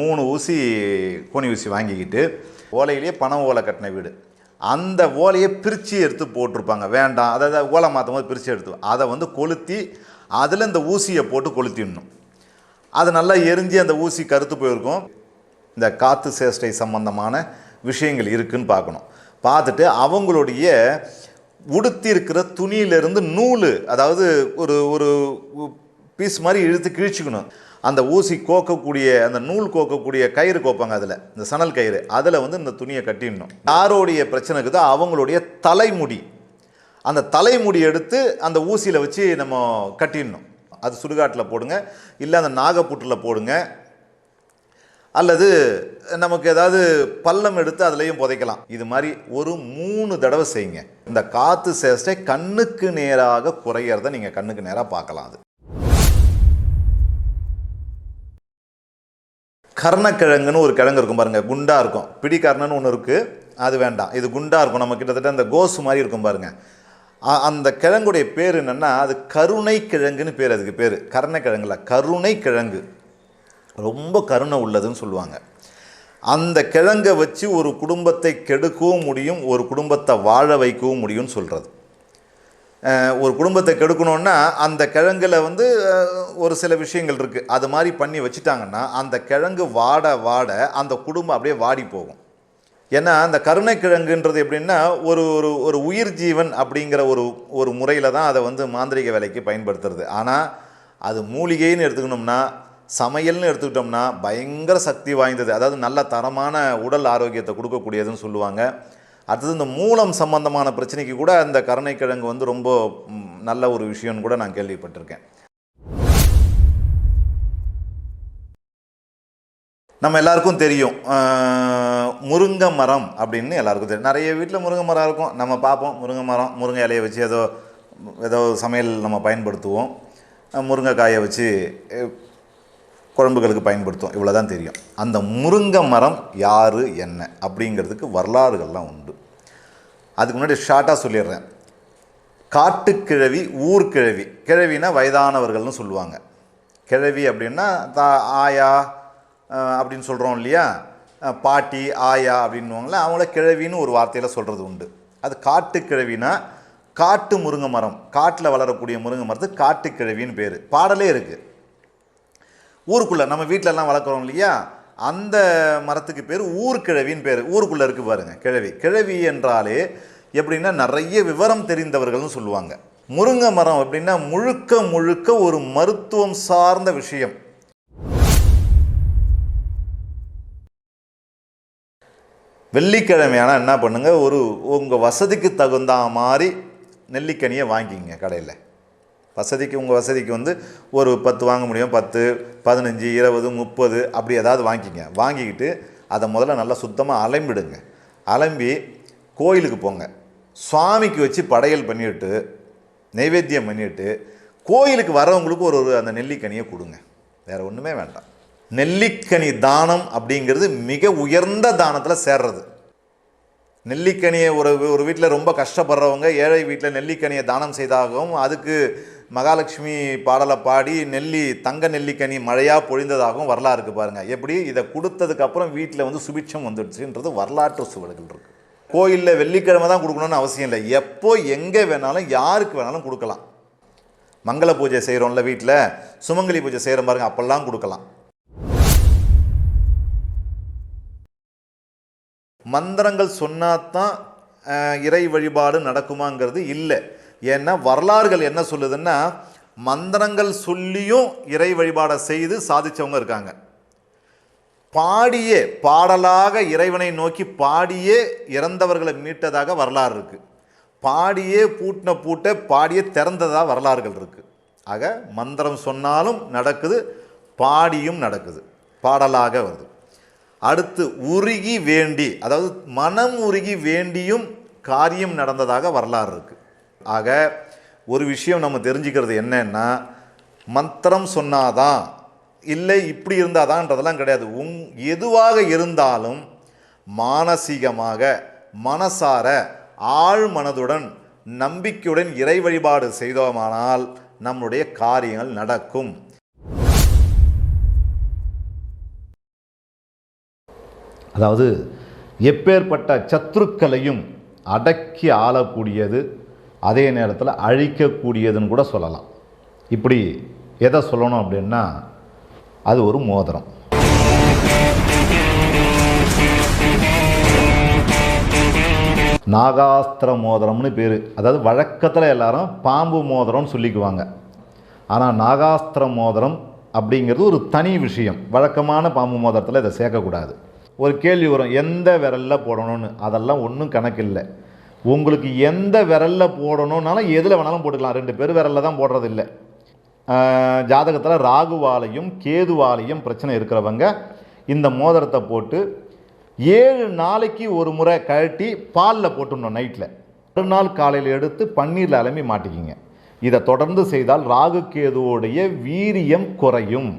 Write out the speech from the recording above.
மூணு ஊசி கோணி ஊசி வாங்கிக்கிட்டு ஓலையிலேயே பணம் ஓலை கட்டின வீடு. அந்த ஓலையை பிரித்து எடுத்து போட்டிருப்பாங்க. வேண்டாம். அதாவது ஓலை மாற்றும் போது பிரித்து எடுத்து அதை வந்து கொளுத்தி அதில் இந்த ஊசியை போட்டு கொளுத்திடணும். அது நல்லா எரிஞ்சு அந்த ஊசி கருத்து போயிருக்கும். இந்த காற்று சேஷ்டை சம்பந்தமான விஷயங்கள் இருக்குன்னு பார்க்கணும். பார்த்துட்டு அவங்களுடைய உடுத்தி இருக்கிற துணியிலிருந்து நூல் அதாவது ஒரு ஒரு பீஸ் மாதிரி இழுத்து கிழிச்சிக்கணும். அந்த ஊசி கோக்கக்கூடிய அந்த நூல் கோக்கக்கூடிய கயிறு கோப்பாங்க அதில். இந்த சணல் கயிறு. அதில் வந்து இந்த துணியை கட்டிடணும். யாரோடைய பிரச்சனைக்கு தான் அவங்களுடைய தலைமுடி. அந்த தலைமுடி எடுத்து அந்த ஊசியில் வச்சு நம்ம கட்டிடணும். அது சுடுகாட்டில் போடுங்க. இல்லை அந்த நாகப்புட்டில் போடுங்க. அல்லது நமக்கு ஏதாவது பள்ளம் எடுத்து அதுலேயும் புதைக்கலாம். இது மாதிரி ஒரு மூணு தடவை செய்யுங்க. இந்த காற்று சேஷ்டை கண்ணுக்கு நேராக குறையிறத நீங்கள் கண்ணுக்கு நேராக பார்க்கலாம் அது. கர்ணக்கிழங்குன்னு ஒரு கிழங்கு இருக்கும் பாருங்கள் குண்டாக இருக்கும். பிடிக்கர்ணன்னு ஒன்று இருக்குது அது வேண்டாம். இது குண்டாக இருக்கும். நம்ம கிட்டத்தட்ட அந்த கோசு மாதிரி இருக்கும் பாருங்கள் அந்த கிழங்குடைய பேர் என்னென்னா அது கருணை கிழங்குன்னு பேர் அதுக்கு பேர். கர்ணக்கிழங்குல கருணை கிழங்கு ரொம்ப கருணை உள்ளதுன்னு சொல்லுவாங்க. அந்த கிழங்கை வச்சு ஒரு குடும்பத்தை கெடுக்கவும் முடியும் ஒரு குடும்பத்தை வாழ வைக்கவும் முடியும்னு சொல்கிறது ஒரு குடும்பத்தை கெடுக்கணும்னா அந்த கிழங்குல வந்து ஒரு சில விஷயங்கள் இருக்குது அது மாதிரி பண்ணி வச்சுட்டாங்கன்னா அந்த கிழங்கு வாட வாட அந்த குடும்பம் அப்படியே வாடி போகும். ஏன்னா அந்த கருணைக்கிழங்குன்றது எப்படின்னா ஒரு ஒரு ஒரு உயிர் ஜீவன் அப்படிங்கிற ஒரு ஒரு முறையில் தான் அதை வந்து மாந்திரிக வேலைக்கு பயன்படுத்துறது. ஆனால் அது மூலிகைன்னு எடுத்துக்கணும்னா சமையல்னு எடுத்துக்கிட்டோம்னா பயங்கர சக்தி வாய்ந்தது. அதாவது நல்ல தரமான உடல் ஆரோக்கியத்தை கொடுக்கக்கூடியதுன்னு சொல்லுவாங்க. அடுத்தது இந்த மூலம் சம்பந்தமான பிரச்சனைக்கு கூட அந்த கருணைக்கிழங்கு வந்து ரொம்ப நல்ல ஒரு விஷயம்னு கூட நான் கேள்விப்பட்டிருக்கேன். நம்ம எல்லாருக்கும் தெரியும். முருங்கை மரம் அப்படின்னு எல்லாருக்கும் தெரியும். நிறைய வீட்டில் முருங்கை மரம் இருக்கும். நம்ம பார்ப்போம். முருங்கை மரம் முருங்கை இலையை வச்சு ஏதோ ஏதோ சமையல் நம்ம பயன்படுத்துவோம். முருங்கைக்காயை வச்சு குழம்புகளுக்கு பயன்படுத்துவோம். இவ்வளோ தான் தெரியும். அந்த முருங்கை மரம் யார் என்ன அப்படிங்கிறதுக்கு வரலாறுகள்லாம் உண்டு. அதுக்கு முன்னாடி ஷார்ட்டாக சொல்லிடுறேன். காட்டுக்கிழவி ஊர்கிழவி கிழவினா வயதானவர்கள்னு சொல்லுவாங்க. கிழவி அப்படின்னா தா ஆயா அப்படின்னு சொல்கிறோம் இல்லையா? பாட்டி ஆயா அப்படின்வாங்களே அவங்கள கிழவின்னு ஒரு வார்த்தையில் சொல்கிறது உண்டு. அது காட்டுக்கிழவினா காட்டு முருங்கை மரம் காட்டில் வளரக்கூடிய முருங்கை மரத்துக்கு காட்டுக்கிழவின்னு பேர். பாடலே இருக்குது ஊருக்குள்ளே நம்ம வீட்டிலலாம் வளர்க்குறோம் இல்லையா? அந்த மரத்துக்கு பேர் ஊர்கிழவின்னு பேர். ஊருக்குள்ளே இருக்குது பாருங்க கிழவி. கிழவி என்றாலே எப்படின்னா நிறைய விவரம் தெரிந்தவர்கள்னு சொல்லுவாங்க. முருங்கை மரம் அப்படின்னா முழுக்க முழுக்க ஒரு மருத்துவம் சார்ந்த விஷயம். வெள்ளிக்கிழமையான என்ன பண்ணுங்க? ஒரு உங்கள் வசதிக்கு தகுந்த மாதிரி நெல்லிக்கனியை வாங்கிங்க கடையில். வசதிக்கு உங்கள் வசதிக்கு வந்து ஒரு பத்து வாங்க முடியும். பத்து பதினஞ்சு இருபது முப்பது அப்படி ஏதாவது வாங்கிங்க வாங்கிக்கிட்டு அதை முதல்ல நல்லா சுத்தமாக அலம்பிடுங்க. அலம்பி கோயிலுக்கு போங்க. சுவாமிக்கு வச்சு படையல் பண்ணிவிட்டு நைவேத்தியம் பண்ணிவிட்டு கோயிலுக்கு வரவங்களுக்கு ஒரு ஒரு அந்த நெல்லிக்கனியை கொடுங்க. வேறு ஒன்றுமே வேண்டாம். நெல்லிக்கனி தானம் அப்படிங்கிறது மிக உயர்ந்த தானத்தில் சேர்றது. நெல்லிக்கனியை ஒரு ஒரு வீட்டில் ரொம்ப கஷ்டப்படுறவங்க ஏழை வீட்டில் நெல்லிக்கனியை தானம் செய்தாகவும் அதுக்கு மகாலட்சுமி பாடலை பாடி நெல்லி தங்க நெல்லிக்கனி மழையாக பொழிந்ததாகவும் வரலாறு இருக்குது பாருங்கள் எப்படி? இதை கொடுத்ததுக்கப்புறம் வீட்டில் வந்து சுபிட்சம் வந்துடுச்சுன்றது வரலாற்று சுவடுகள் இருக்குது கோயிலில் வெள்ளிக்கிழமை தான் கொடுக்கணும்னு அவசியம் இல்லை. எப்போ எங்கே வேணாலும் யாருக்கு வேணாலும் கொடுக்கலாம். மங்கள பூஜை செய்கிறோம்ல வீட்டில் சுமங்கலி பூஜை செய்கிற பாருங்க அப்போல்லாம் கொடுக்கலாம். மந்திரங்கள் சொன்னாதான் இறை வழிபாடு நடக்குமாங்கிறது இல்லை. ஏன்னா வரலாறுகள் என்ன சொல்லுதுன்னா மந்திரங்கள் சொல்லியும் இறை வழிபாடை செய்து சாதித்தவங்க இருக்காங்க. பாடியே பாடலாக இறைவனை நோக்கி பாடியே இறந்தவர்களை மீட்டதாக வரலாறு இருக்குது பாடியே பூட்டின பூட்டை பாடியே திறந்ததாக வரலாறுகள் இருக்குது ஆக மந்திரம் சொன்னாலும் நடக்குது பாடியும் நடக்குது. பாடலாக வருது. அடுத்து உருகி வேண்டி அதாவது மனம் உருகி வேண்டியும் காரியம் நடந்ததாக வரலாறு இருக்குது ஆக ஒரு விஷயம் நம்ம தெரிஞ்சுக்கிறது என்னன்னா மந்திரம் சொன்னாதான் இல்லை இப்படி இருந்தாதான்றதெல்லாம் கிடையாது. உங் எதுவாக இருந்தாலும் மானசீகமாக மனசார ஆழ் மனதுடன் நம்பிக்கையுடன் இறை வழிபாடு செய்தோமானால் நம்முடைய காரியங்கள் நடக்கும். அதாவது எப்பேற்பட்ட சத்துருக்களையும் அடக்கி ஆளக்கூடியது அதே நேரத்தில் அழிக்கக்கூடியதுன்னு கூட சொல்லலாம். இப்படி எதை சொல்லணும் அப்படின்னா அது ஒரு மோதிரம். நாகாஸ்திர மோதிரம்னு பேர். அதாவது வழக்கத்தில் எல்லாரும் பாம்பு மோதிரம்னு சொல்லிக்குவாங்க. ஆனால் நாகாஸ்திர மோதிரம் அப்படிங்கிறது ஒரு தனி விஷயம். வழக்கமான பாம்பு மோதிரத்தில் இதை சேர்க்கக்கூடாது. ஒரு கேள்வி வரும் எந்த விரலில் போடணும்னு? அதெல்லாம் ஒன்றும் கணக்கு இல்லை உங்களுக்கு எந்த விரலில் போடணும்னாலும் எதில் வேணாலும் போட்டுக்கலாம். ரெண்டு பேர் விரலில் தான் போடுறது இல்லை ஜாதகத்தில் ராகுவாலையும் கேதுவாலையும் பிரச்சனை இருக்கிறவங்க இந்த மோதிரத்தை போட்டு ஏழு நாளைக்கு ஒரு முறை கழட்டி பாலில் போட்டுடணும் நைட்டில் மறுநாள் காலையில் எடுத்து பன்னீரில் அலம்பி மாட்டிக்கிங்க. இதை தொடர்ந்து செய்தால் ராகு கேதுவோடைய வீரியம் குறையும்.